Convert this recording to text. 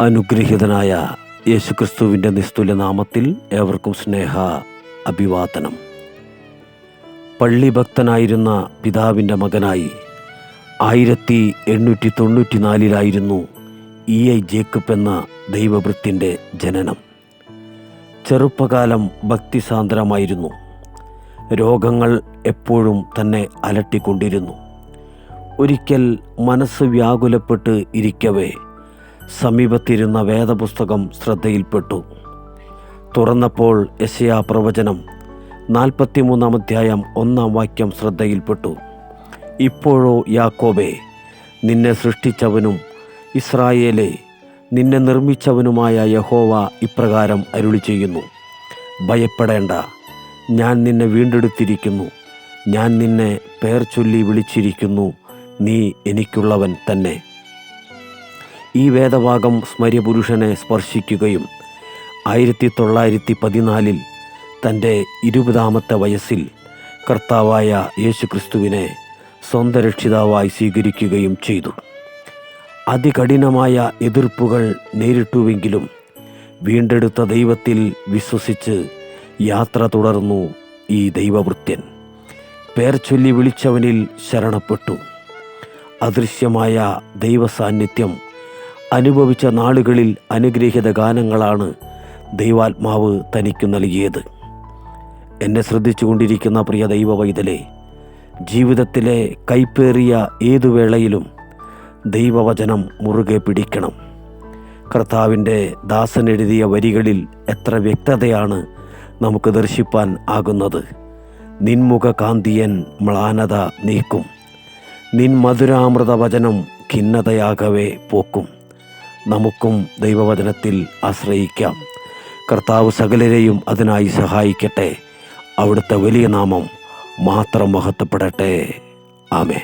അനുഗ്രഹീതനായ യേശുക്രിസ്തുവിന്റെ നിസ്തുല്യ നാമത്തിൽ ഏവർക്കും സ്നേഹ അഭിവാദനം. പള്ളി ഭക്തനായിരുന്ന പിതാവിന്റെ മകനായി ആയിരത്തി എണ്ണൂറ്റി തൊണ്ണൂറ്റി നാലിലായിരുന്നു ഇ ഐ ജേക്കബ് എന്ന ദൈവവൃത്തിന്റെ ജനനം. ചെറുപ്പകാലം ഭക്തിസാന്ദ്രമായിരുന്നു. രോഗങ്ങൾ എപ്പോഴും തന്നെ അലട്ടിക്കൊണ്ടിരുന്നു. ഒരിക്കൽ മനസ്സ് വ്യാകുലപ്പെട്ട് ഇരിക്കവേ സമീപത്തിരുന്ന വേദപുസ്തകം ശ്രദ്ധയിൽപ്പെട്ടു. തുറന്നപ്പോൾ യശയാ പ്രവചനം നാൽപ്പത്തിമൂന്നാം അധ്യായം ഒന്നാം വാക്യം ശ്രദ്ധയിൽപ്പെട്ടു. ഇപ്പോഴോ യാക്കോബെ നിന്നെ സൃഷ്ടിച്ചവനും ഇസ്രായേലെ നിന്നെ നിർമ്മിച്ചവനുമായ യഹോവ ഇപ്രകാരം അരുളി ചെയ്യുന്നു ഭയപ്പെടേണ്ട ഞാൻ നിന്നെ വീണ്ടെടുത്തിരിക്കുന്നു. ഞാൻ നിന്നെ പേർ ചൊല്ലി വിളിച്ചിരിക്കുന്നു. നീ എനിക്കുള്ളവൻ തന്നെ. ഈ വേദഭാഗം സ്മര്യപുരുഷനെ സ്പർശിക്കുകയും ആയിരത്തി തൊള്ളായിരത്തി പതിനാലിൽ തന്റെ ഇരുപതാമത്തെ വയസ്സിൽ കർത്താവായ യേശുക്രിസ്തുവിനെ സ്വന്തം രക്ഷിതാവായി സ്വീകരിക്കുകയും ചെയ്തു. അതികഠിനമായ എതിർപ്പുകൾ നേരിട്ടുവെങ്കിലും വീണ്ടെടുത്ത ദൈവത്തിൽ വിശ്വസിച്ച് യാത്ര തുടർന്നു ഈ ദൈവവൃത്യൻ. പേർ ചൊല്ലി വിളിച്ചവനിൽ ശരണപ്പെട്ടു. അദൃശ്യമായ ദൈവസാന്നിധ്യം അനുഭവിച്ച നാളുകളിൽ അനുഗ്രഹീത ഗാനങ്ങളാണ് ദൈവാത്മാവ് തനിക്ക് നൽകിയത്. എന്നെ ശ്രദ്ധിച്ചുകൊണ്ടിരിക്കുന്ന പ്രിയ ദൈവ വൈതലേ ജീവിതത്തിലെ കൈപ്പേറിയ ഏതു വേളയിലും ദൈവവചനം മുറുകെ പിടിക്കണം. കർത്താവിന്റെ ദാസൻ എഴുതിയ വരികളിൽ എത്ര വ്യക്തതയാണ് നമുക്ക് ദർശിപ്പാൻ ആകുന്നത്. നിൻമുഖ കാന്തിയൻ മ്ലാനത നീക്കും. നിൻ മധുരാമൃത വചനം ഖിന്നതയാകവേ പോക്കും. നമുക്കും ദൈവവചനത്തിൽ ആശ്രയിക്കാം. കർത്താവ് സകലരെയും അതിനായി സഹായിക്കട്ടെ. അവിടുത്തെ വലിയ നാമം മാത്രം മഹത്വപ്പെടട്ടെ. ആമേ